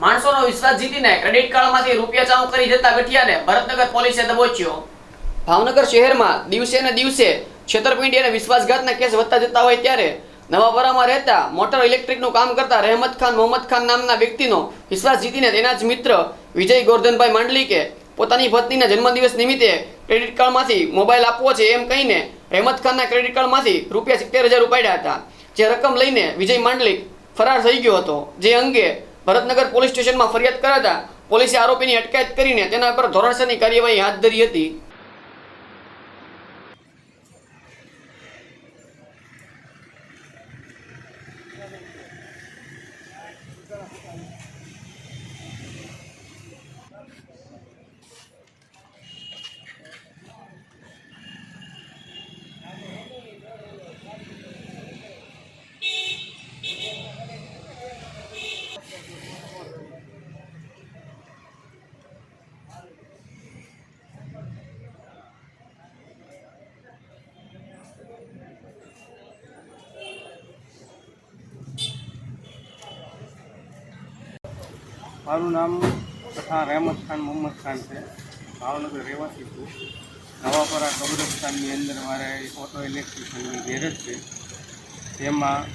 માણસોનો વિશ્વાસ જીતીને ક્રેડિટ કાર્ડમાંથી રૂપિયા ચાલુ કરી જતા ગઠિયાને ભરતનગર પોલીસે દબોચ્યો. ભાવનગર શહેરમાં દિવસે ને દિવસે છેતરપિંડી અને વિશ્વાસઘાતના કેસ વધતા જતા હોય ત્યારે નવાપરામાં રહેતા મોટર ઇલેક્ટ્રિકનું કામ કરતા રહેમત ખાન, મોહમ્મદ ખાન નામના વ્યક્તિનો વિશ્વાસ જીતીને તેના જ મિત્ર વિજય ગોરધનભાઈ માંડલિકે પોતાની પત્નીના જન્મદિવસ નિમિત્તે ક્રેડિટ કાર્ડમાંથી મોબાઈલ આપવો છે એમ કહીને રહેમત ખાનના ક્રેડિટ કાર્ડમાંથી રૂપિયા સિત્તેર હજાર ઉપાડ્યા હતા. જે રકમ લઈને વિજય માંડલિક ફરાર થઈ ગયો હતો. જે અંગે ભરતનગર પોલીસ સ્ટેશનમાં ફરિયાદ કરાતા પોલીસે આરોપીની અટકાયત કરીને તેના પર ધોરણસરની કાર્યવાહી હાથ ધરી હતી. મારું નામ તથા રહેમત ખાન મોહમ્મદ ખાન છે. ભાવનગર રહેવાસી છું. નવાપરા કબ્રસ્તાનની અંદર મારે ઓટો ઇલેક્ટ્રિશિયનની ગેરેજ છે. તેમાં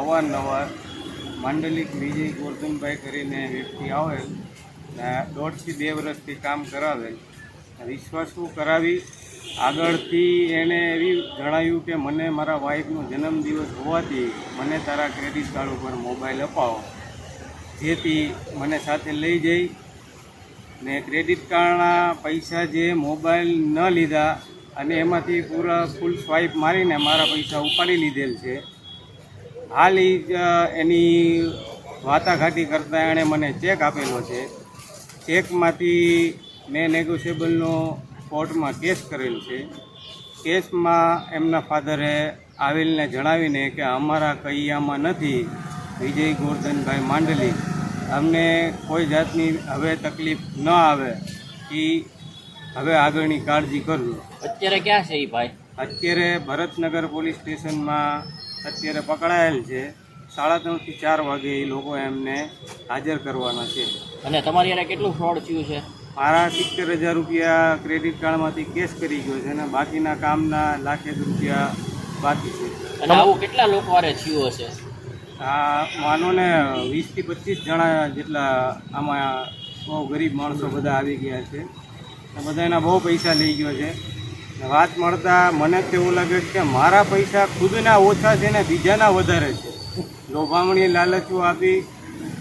અવારનવાર માંડલિક વિજય ગોરધનભાઈ કરીને વ્યક્તિ આવે ને દોઢથી બે વર્ષથી કામ કરાવેલ વિશ્વાસુ કરાવી. આગળથી એણે એવી જણાવ્યું કે, મને મારા વાઈફનો જન્મદિવસ હોવાથી મને તારા ક્રેડિટ કાર્ડ ઉપર મોબાઈલ અપાવો. જેથી મને સાથે લઈ જઈ ને ક્રેડિટ કાર્ડના પૈસા જે મોબાઈલ ન લીધા અને એમાંથી પૂરા ફૂલ સ્વાઇપ મારીને મારા પૈસા ઉપાડી લીધેલ છે. હાલ એની વાટાઘાટી કરતાં એણે મને ચેક આપેલો છે. ચેકમાંથી મેં નેગોશિયેબલનો કોર્ટમાં કેસ કરેલ છે. કેસમાં એમના ફાધરે આવેલને જણાવીને કે અમારા કૈયામાં નથી વિજય ગોરધનભાઈ માંડલી અમને કોઈ જાતની હવે તકલીફ ન આવે એ હવે આગળની કાળજી કરજો. અત્યારે ક્યાં છે એ ભાઈ? અત્યારે ભરતનગર પોલીસ સ્ટેશનમાં અત્યારે પકડાયેલ છે. સાડા ત્રણથી ચાર વાગે એ લોકો એમને હાજર કરવાના છે. અને તમારી યારે કેટલું ફ્રોડ થયું છે? મારા સિત્તેર હજાર રૂપિયા ક્રેડિટ કાર્ડમાંથી કેશ કરી ગયો છે અને બાકીના કામના લાખેક રૂપિયા બાકી છે. અને આવું કેટલા લોકો હારે થયું હશે? આ માનો ને વીસથી પચીસ જણા જેટલા આમાં બહુ ગરીબ માણસો બધા આવી ગયા છે. બધા બધાના બહુ પૈસા લઈ ગયો છે. વાત મળતા મને તો એવું લાગે છે કે મારા પૈસા ખુદના ઓછા છે ને બીજાના વધારે છે. લોભામણી લાલચો આપી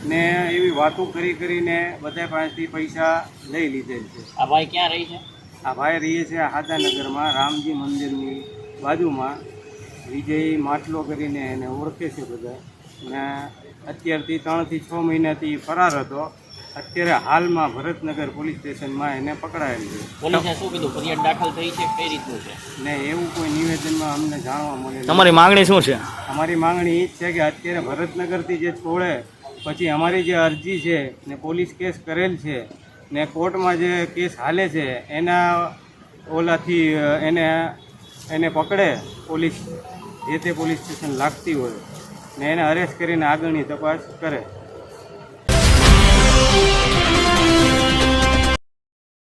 ને એવી વાતો કરી કરીને બધા પાસેથી પૈસા લઈ લીધેલ છે. આ ભાઈ ક્યાં રહી છે? આ ભાઈ રહીએ છે હાદાનગરમાં રામજી મંદિરની બાજુમાં. વિજય માટલો કરીને એને ઓળખે છે બધા. ને અત્યારથી ત્રણથી છ મહિનાથી ફરાર હતો. અત્યારે હાલમાં ભરતનગર પોલીસ સ્ટેશનમાં એને પકડાયેલ છે. પોલીસે શું કીધું? ફરિયાદ દાખલ થઈ છે કઈ રીતનું છે? ને એવું કોઈ નિવેદનમાં અમને જાણવા મળે તમારી માંગણી શું છે? અમારી માંગણી એ જ છે કે અત્યારે ભરતનગરથી જે છોડે પછી અમારી જે અરજી છે ને પોલીસ કેસ કરેલ છે ને કોર્ટમાં જે કેસ હાલે છે એના ઓલાથી એને એને પકડે પોલીસ જે તે પોલીસ સ્ટેશન લાગતી હોય. ને એને અરેસ્ટ કરીને આગળની તપાસ કરે.